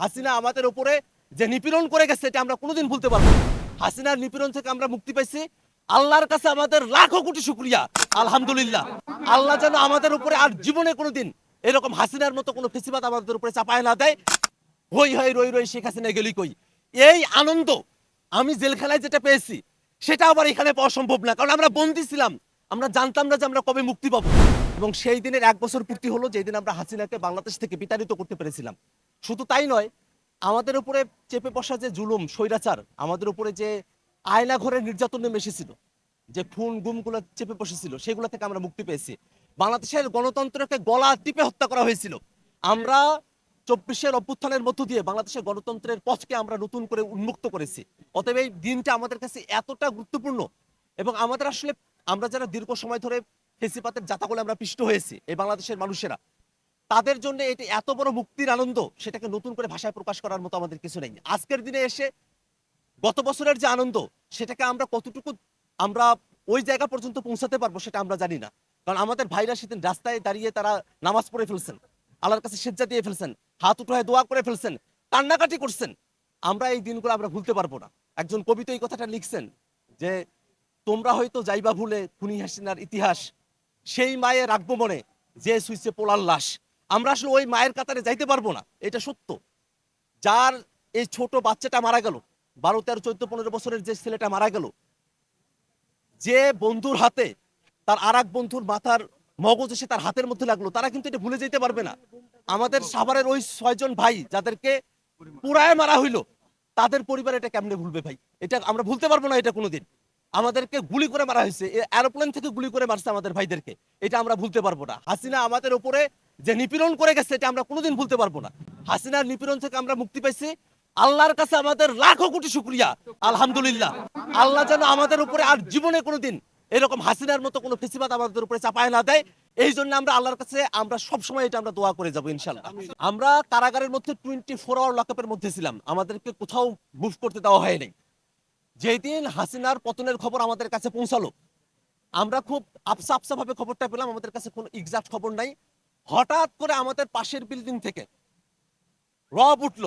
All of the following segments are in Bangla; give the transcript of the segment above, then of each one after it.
হাসিনা আমাদের উপরে যে নিপীড়ন করে গেছে, এটা আমরা কোনোদিন ভুলতে পারব হাসিনার নিপীড়ন থেকে আমরা মুক্তি পাইছি। আল্লাহর কাছে আমাদের লাখো কোটি শুক্রিয়া, আলহামদুলিল্লাহ। আল্লাহ যেন আমাদের উপরে আর জীবনে কোনোদিন এরকম হাসিনার মতো কোনো ফেসিবাদ আমাদের উপরে চাপায় না দেয়। হই হই, রই রই, শেখ হাসিনা গেলি কই? এই আনন্দ আমি জেলখানায় যেটা পেয়েছি, সেটা আবার এখানে পাওয়া সম্ভব না। কারণ আমরা বন্দি ছিলাম। আমরা জানতাম না যে আমরা কবে মুক্তি পাবো। এবং সেই দিনের এক বছর পূর্তি হলো, যেদিন আমরা হাসিনাকে বাংলাদেশ থেকে বিতাড়িত করতে পেরেছিলাম। শুধু তাই নয়, আমাদের উপরে চেপে বসা যে জুলুম, স্বৈরাচার, আমাদের উপরে যে আয়না ঘরের নির্যাতন নেমে এসেছিল, যে খুন গুমগুলো চেপে বসেছিল, সেগুলো থেকে আমরা মুক্তি পেয়েছি। বাংলাদেশের গণতন্ত্রকে গলা টিপে হত্যা করা হয়েছিল। আমরা চব্বিশের অভ্যুত্থানের মধ্য দিয়ে বাংলাদেশের গণতন্ত্রের পথকে আমরা নতুন করে উন্মুক্ত করেছি। অতএব এই দিনটা আমাদের কাছে এতটা গুরুত্বপূর্ণ এবং আমাদের আসলে, আমরা যারা দীর্ঘ সময় ধরে ফেসিপাতের জাতাগুলো আমরা পিষ্ট হয়েছি, এই বাংলাদেশের মানুষেরা তাদের জন্য এটি এত বড় মুক্তির আনন্দ, সেটাকে নতুন করে ভাষায় প্রকাশ করার মতো আমাদের কিছু নেই। আজকের দিনে এসে গত বছরের যে আনন্দ, সেটাকে আমরা কতটুকু, আমরা ওই জায়গা পর্যন্ত পৌঁছাতে পারব সেটা আমরা জানি না। কারণ আমাদের ভাইরা সেদিন রাস্তায় দাঁড়িয়ে তারা নামাজ পড়ে ফেলছেন, আল্লাহর কাছে সেজ্জা দিয়ে ফেলছেন, হাত উঠায় দোয়া করে ফেলছেন, কান্নাকাটি করছেন। আমরা এই দিনগুলো আমরা ভুলতে পারব না। একজন কবি তো এই কথাটা লিখছেন যে, তোমরা হয়তো যাইবা ভুলে খুনি হাসিনার ইতিহাস, সেই মায়ে রাখব মনে যে সুইচে পোলার লাশ। আমরা আসলে ওই মায়ের কাতারে যাইতে পারব না, এটা সত্য। যার এই ছোট বাচ্চাটা মারা গেল, বারো, তেরো, চোদ্দ, পনেরো বছরের যে ছেলেটা মারা গেল, যে বন্ধুর হাতে তার আর বন্ধুর মাথার মগজ এসে তার হাতের মধ্যে লাগল, তারা কিন্তু এটা ভুলে যেতে পারবে না। আমাদের সাভারের ওই ছয়জন ভাই যাদেরকে পুরায় মারা হইল, তাদের পরিবার এটা কেমনে ভুলবে ভাই? এটা আমরা ভুলতে পারব না এটা কোনোদিন। আমাদেরকে গুলি করে মারা হয়েছে এরোপ্লেন থেকে গুলি করে মারছে আমাদের ভাইদেরকে, এটা আমরা ভুলতে পারব না। হাসিনা আমাদের উপরে যে নিপীড়ন করে গেছে, এটা আমরা কোনোদিন ভুলতে পারব না। হাসিনার নিপীড়ন থেকে আমরা মুক্তি পাইছি। আল্লাহর কাছে আমাদের লাখো কোটি শুক্রিয়া, আলহামদুলিল্লাহ। আল্লাহ যেন আমাদের উপরে আর জীবনে কোনোদিন এরকম হাসিনার মতো কোনো ফেসিবাদ আমাদের উপরে চাপায় না দেয়। এই জন্য আমরা আল্লাহর কাছে আমরা সবসময় এটা আমরা দোয়া করে যাব ইনশাল্লাহ আমরা কারাগারের মধ্যে টোয়েন্টি ফোর আওয়ার লকআপের মধ্যে ছিলাম। আমাদেরকে কোথাও মুভ করতে দেওয়া হয়নি। যেদিন হাসিনার পতনের খবর আমাদের কাছে পৌঁছালো, আমরা খুব আপসা আপসা ভাবে খবরটা পেলাম। আমাদের কাছে কোনো এক্সাক্ট খবর নাই। হঠাৎ করে আমাদের পাশের বিল্ডিং থেকে রব উঠল।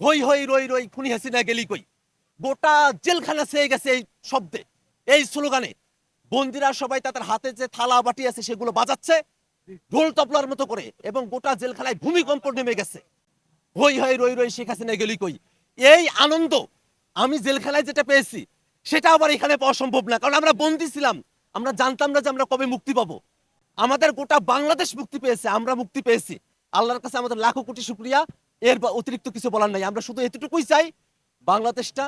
হই হই, রই রই, খুনি হাসিনা গেলি কই? গোটা জেলখানা সেয়ে গেছে এই শব্দে, এই স্লোগানে। বন্দিরা সবাই তাদের হাতে যে থালা বাটি আছে সেগুলো বাজাচ্ছে, ঢোল তবলার মতো করে, এবং গোটা জেলখানায় ভূমিকম্প নেমে গেছে। হই হই, রই রই, শেখ হাসিনা গেলি কই? এই আনন্দ আমি জেলখানায় যেটা পেয়েছি, সেটা আবার এখানে পাওয়া সম্ভব না, কারণ আমরা বন্দি ছিলাম। আমরা জানতাম না যে আমরা কবে মুক্তি পাবো। আমাদের গোটা বাংলাদেশ মুক্তি পেয়েছে, আমরা মুক্তি পেয়েছি। আল্লাহর কাছে আমাদের লাখো কোটি শুক্রিয়া। এর অতিরিক্ত কিছু বলার নাই, আমরা শুধু এতটুকুই চাই, বাংলাদেশটা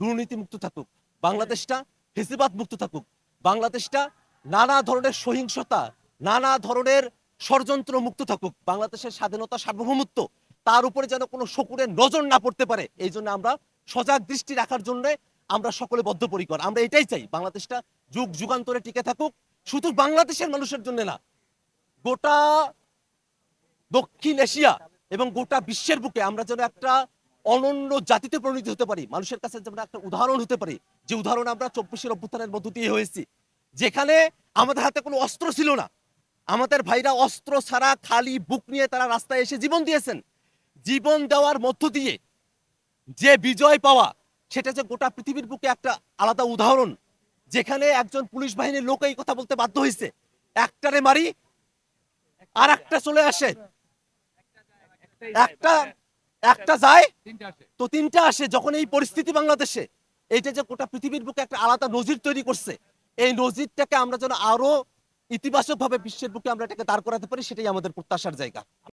দুর্নীতি মুক্ত থাকুক, বাংলাদেশটা ফেসিবাদ মুক্ত থাকুক, বাংলাদেশটা নানা ধরনের সহিংসতা, নানা ধরনের ষড়যন্ত্র মুক্ত থাকুক, বাংলাদেশের স্বাধীনতা সার্বভৌমত্ব, তার উপরে যেন কোনো শকুরের নজর না পড়তে পারে, এই জন্য আমরা সজাগ দৃষ্টি রাখার জন্য আমরা সকলে বদ্ধপরিকর। আমরা এটাই চাই, বাংলাদেশটা যুগ যুগান্তরে টিকে থাকুক শুধু বাংলাদেশের মানুষের জন্য না, গোটা দক্ষিণ এশিয়া এবং গোটা বিশ্বের বুকে আমরা যেন একটা অনন্য জাতিতে পরিণত হতে পারি। মানুষের কাছে যেন একটা উদাহরণ হতে পারি, যে উদাহরণ আমরা চব্বিশের অভ্যুত্থানের মধ্য দিয়ে হয়েছি, যেখানে আমাদের হাতে কোনো অস্ত্র ছিল না। আমাদের ভাইরা অস্ত্র ছাড়া খালি বুক নিয়ে তারা রাস্তায় এসে জীবন দিয়েছেন। জীবন দেওয়ার মধ্য দিয়ে যে বিজয় পাওয়া, সেটা যে গোটা পৃথিবীর বুকে একটা আলাদা উদাহরণ যেখানে একজন পুলিশ বাহিনীর লোক এই কথা বলতে বাধ্য হয়েছে। একটারে মারি আর একটা চলে আসে। একটা একটা যায়, তো তিনটা আসে যখন এই পরিস্থিতি বাংলাদেশে। এইটা যে গোটা পৃথিবীর বুকে একটা আলাদা নজির তৈরি করছে, এই নজিরটাকে আমরা যেন আরও ইতিবাচক ভাবে বিশ্বের বুকে আমরা এটাকে দাঁড় করাতে পারি, সেটাই আমাদের প্রত্যাশার জায়গা।